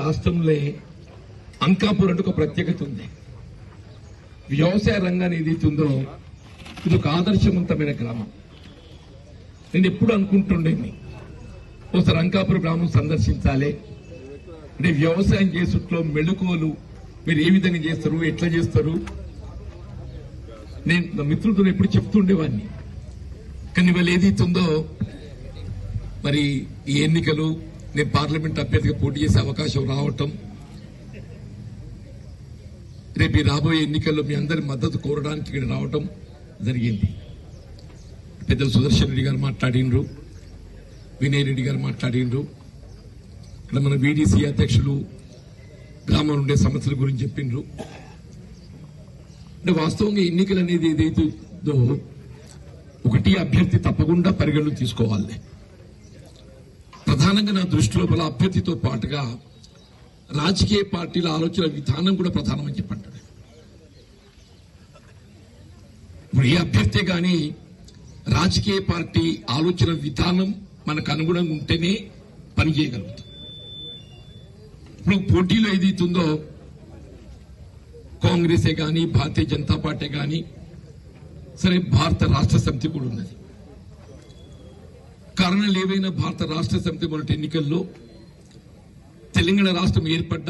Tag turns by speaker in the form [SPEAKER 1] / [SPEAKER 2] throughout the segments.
[SPEAKER 1] రాష్ట్రంలో అంకాపూర్ అంటే ఒక ప్రత్యేకత ఉంది. వ్యవసాయ రంగాన్ని ఏదైతే ఉందో ఇది ఒక ఆదర్శవంతమైన గ్రామం. నేను ఎప్పుడు అనుకుంటుండేది ఒకసారి అంకాపూర్ గ్రామం సందర్శించాలి. అంటే వ్యవసాయం చేసుట్లో మెళుకువలు మీరు ఏ విధంగా చేస్తారు ఎట్లా చేస్తారు? నేను నా మిత్రులతో ఎప్పుడు చెప్తుండేవాడిని. కానీ వాళ్ళు ఏదైతే ఉందో మరి ఈ ఎన్నికలు నేను పార్లమెంట్ అభ్యర్థిగా పోటీ చేసే అవకాశం రావటం రేపు రాబోయే ఎన్నికల్లో మీ అందరి మద్దతు కోరడానికి ఇక్కడ రావటం జరిగింది. పెద్దలు సుదర్శన్ రెడ్డి గారు మాట్లాడిండ్రు వినయ్ రెడ్డి గారు మాట్లాడిండ్రు ఇక్కడ మన బీడీసీ అధ్యక్షులు గ్రామంలో ఉండే సమస్యల గురించి చెప్పిండ్రు అంటే వాస్తవంగా ఎన్నికలు అనేది ఏదైతే ఒకటి అభ్యర్థి తప్పకుండా పరిగణలు తీసుకోవాలి. ప్రధానంగా నా దృష్టిలో లోపల అభ్యర్థితో పాటుగా రాజకీయ పార్టీల ఆలోచన విధానం కూడా ప్రధానమని చెప్పంటాడు. ఇప్పుడు ఏ అభ్యర్థి కానీ రాజకీయ పార్టీ ఆలోచన విధానం మనకు అనుగుణంగా ఉంటేనే పని చేయగలుగుతాం. ఇప్పుడు పోటీలో ఏదైతుందో కాంగ్రెసే కానీ భారతీయ జనతా పార్టీ కానీ సరే భారత రాష్ట్ర సమితి కూడా ఉన్నది. కారణాలు ఏవైనా భారత రాష్ట్ర సమితి మొదటి ఎన్నికల్లో తెలంగాణ రాష్ట్రం ఏర్పడ్డ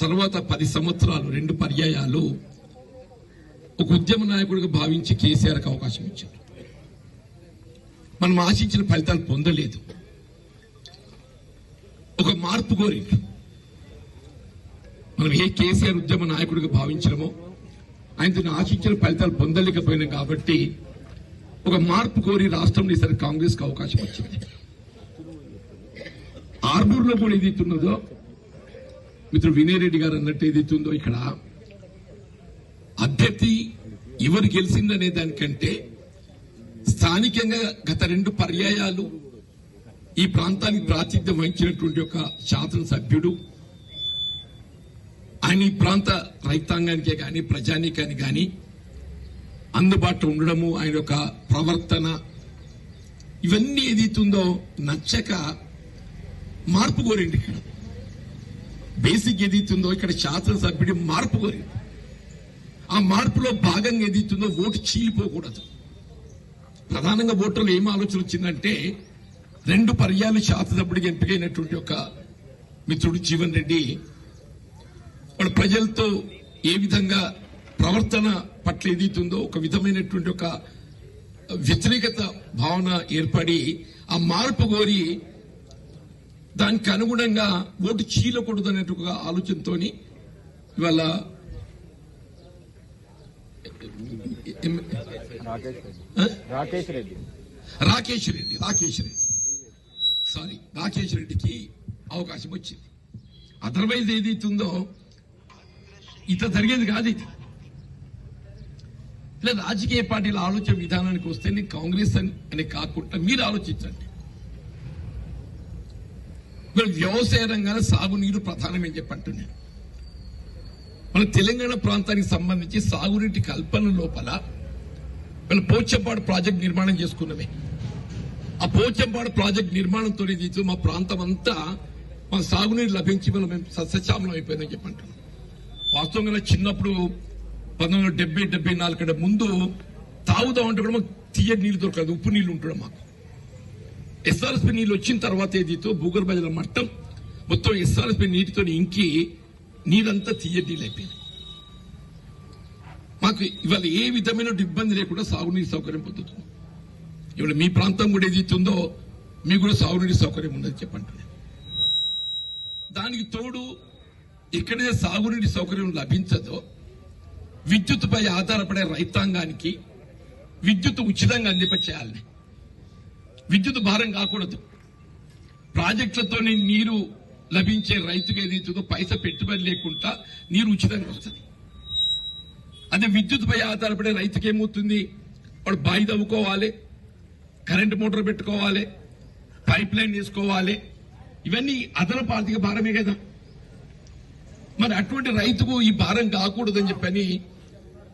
[SPEAKER 1] తర్వాత పది సంవత్సరాలు రెండు పర్యాయాలు ఒక ఉద్యమ నాయకుడిగా భావించి కేసీఆర్కి అవకాశం ఇచ్చారు. మనం ఆశించిన ఫలితాలు పొందలేదు. ఒక మార్పు కోరి మనం ఏ కేసీఆర్ ఉద్యమ నాయకుడిగా భావించడమో ఆయనతో ఆశించిన ఫలితాలు పొందలేకపోయినాం కాబట్టి ఒక మార్పు కోరి రాష్ట్రంలో ఈసారి కాంగ్రెస్కు అవకాశం వచ్చింది. ఆర్మూర్లో కూడా ఏదైతున్నదో మిత్రుడు వినయ్ రెడ్డి గారు అన్నట్టు ఏదైతుందో ఇక్కడ అభ్యర్థి ఎవరు గెలిచిందనే దానికంటే స్థానికంగా గత రెండు పర్యాయాలు ఈ ప్రాంతానికి ప్రాతిథ్యం వహించినటువంటి ఒక శాసనసభ్యుడు ఆయన ఈ ప్రాంత రైతాంగానికే కానీ ప్రజానీకానికి కానీ అందుబాటులో ఉండడము ఆయన యొక్క ప్రవర్తన ఇవన్నీ ఏదైతుందో నచ్చక మార్పు కోరింది ఇక్కడ. బేసిక్ ఏదైతుందో ఇక్కడ శాసనసభ్యుడి మార్పు కోరింది. ఆ మార్పులో భాగంగా ఏదైతుందో ఓటు చీలిపోకూడదు. ప్రధానంగా ఓటర్లు ఏం ఆలోచన వచ్చిందంటే రెండు పర్యాలు శాసనసభ్యుడికి ఎంపికైనటువంటి ఒక మిత్రుడు జీవన్ రెడ్డి వాడు ప్రజలతో ఏ విధంగా ప్రవర్తన పట్ల ఏదైతుందో ఒక విధమైనటువంటి ఒక వ్యతిరేకత భావన ఏర్పడి ఆ మార్పు కోరి దానికి అనుగుణంగా ఓటు చీలకూడదు అనేటువంటి ఒక ఆలోచనతోని ఇవాళ
[SPEAKER 2] రాకేష్ రెడ్డి? రాకేష్ రెడ్డి
[SPEAKER 1] రాకేష్ రెడ్డి. సారీ రాకేష్ రెడ్డికి అవకాశం వచ్చింది. అదర్వైజ్ ఏదైతుందో ఇట్లా జరిగేది కాదు ఇది ఇలా రాజకీయ పార్టీల ఆలోచన విధానానికి వస్తే నేను కాంగ్రెస్ అని కాకుండా మీరు ఆలోచించండి. వ్యవసాయ రంగాల సాగునీరు ప్రధానమని చెప్పంటున్నాను మన తెలంగాణ ప్రాంతానికి సంబంధించి సాగునీటి కల్పన లోపల మన పోచంపాడు ప్రాజెక్ట్ నిర్మాణం చేసుకున్నమే. ఆ పోచంపాడు ప్రాజెక్ట్ నిర్మాణంతో ఇది మా ప్రాంతం అంతా మా సాగునీరు లభించి మనం మేము సస్యశ్యామలం అయిపోయిందని చెప్పంటున్నాం వాస్తవంగా చిన్నప్పుడు పంతొమ్మిది వందల డెబ్బై డెబ్బై నాలుగు ముందు తాగుదాం అంటే కూడా మాకు తీయటి నీళ్ళు దొరకదు ఉప్పు నీళ్ళు ఉంటాడు మాకు. ఎస్ఆర్ఎస్పి నీళ్ళు వచ్చిన తర్వాత ఏదైతే భూగర్భ జల మట్టం మొత్తం ఎస్ఆర్ఎస్పి నీటితో ఇంకి నీరంతా తీయటి నీళ్ళు అయిపోయింది మాకు ఇవాళ ఏ విధమైన ఇబ్బంది లేకుండా సాగునీటి సౌకర్యం పొందుతుంది ఇవాళ మీ ప్రాంతం కూడా ఏదైతే ఉందో మీకు కూడా సాగునీటి సౌకర్యం ఉన్నది చెప్పండి. దానికి తోడు ఎక్కడైతే సాగునీటి సౌకర్యం లభించదో విద్యుత్తుపై ఆధారపడే రైతాంగానికి విద్యుత్ ఉచితంగా అందిపచేయాలి విద్యుత్ భారం కాకూడదు. ప్రాజెక్టులతోనే నీరు లభించే రైతుకు ఏదైతుందో పైస పెట్టుబడి లేకుండా నీరు ఉచితంగా వస్తుంది. అదే విద్యుత్పై ఆధారపడే రైతుకి ఏమవుతుంది? వాడు బాయి తవ్వుకోవాలి కరెంటు మోటార్ పెట్టుకోవాలి పైప్ లైన్ వేసుకోవాలి. ఇవన్నీ అదనపు ఆర్థిక భారమే కదా. మరి అటువంటి రైతుకు ఈ భారం కాకూడదని చెప్పని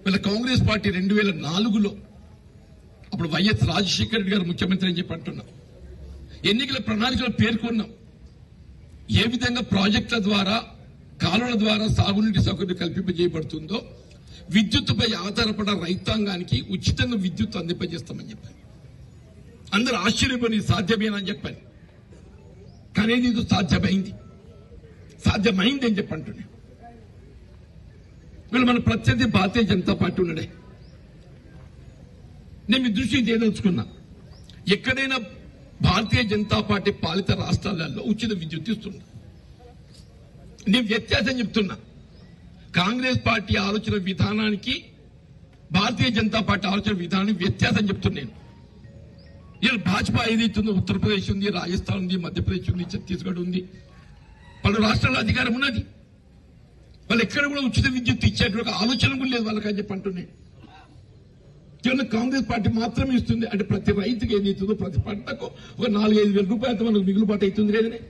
[SPEAKER 1] వీళ్ళ కాంగ్రెస్ పార్టీ రెండు వేల నాలుగులో అప్పుడు వైఎస్ రాజశేఖర రెడ్డి గారు ముఖ్యమంత్రి అని చెప్పి అంటున్నాం. ఎన్నికల ప్రణాళికలు పేర్కొన్నాం ఏ విధంగా ప్రాజెక్టుల ద్వారా కాలువల ద్వారా సాగునీటి సౌకర్యం కల్పింపజేయబడుతుందో విద్యుత్తుపై ఆధారపడ రైతాంగానికి ఉచితంగా విద్యుత్ అందింపజేస్తామని చెప్పారు. అందరూ ఆశ్చర్యపోయి సాధ్యమేనని చెప్పారు. కానీ ఇది సాధ్యమైంది. సాధ్యమైంది అని చెప్పంటున్నాను వీళ్ళు మన ప్రత్యర్థి భారతీయ జనతా పార్టీ ఉన్నాడే. నేను మీ దృష్టి చేయదలుచుకున్నా ఎక్కడైనా భారతీయ జనతా పార్టీ పాలిత రాష్ట్రాలలో ఉచిత విద్యుత్ ఇస్తున్నా నేను వ్యత్యాసం చెప్తున్నా. కాంగ్రెస్ పార్టీ ఆలోచన విధానానికి భారతీయ జనతా పార్టీ ఆలోచన విధానానికి వ్యత్యాసం చెప్తున్నాను ఇలా భాజపా ఏదైతుందో ఉత్తరప్రదేశ్ ఉంది రాజస్థాన్ ఉంది మధ్యప్రదేశ్ ఉంది ఛత్తీస్గఢ్ ఉంది. పలు రాష్ట్రాల్లో అధికారం ఉన్నది. వాళ్ళు ఎక్కడ కూడా ఉచిత విద్యుత్ ఇచ్చేటువంటి ఒక ఆలోచన కూడా లేదు వాళ్ళకి అని చెప్పి అంటున్నాను కేవలం కాంగ్రెస్ పార్టీ మాత్రమే ఇస్తుంది? అంటే ప్రతి రైతుకి ఏది ఇస్తుందో ప్రతి పంటకు ఒక నాలుగైదు వేల రూపాయలతో మనకు మిగులుబాటు అవుతుంది లేదని.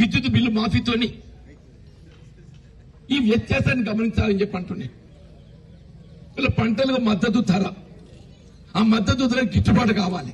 [SPEAKER 1] విద్యుత్ బిల్లు మాఫీతోని. ఈ వ్యత్యాసాన్ని గమనించాలని చెప్పి అంటున్నాను ఇలా పంటలకు మద్దతు ధర. ఆ మద్దతు ధర గిట్టుబాటు కావాలి.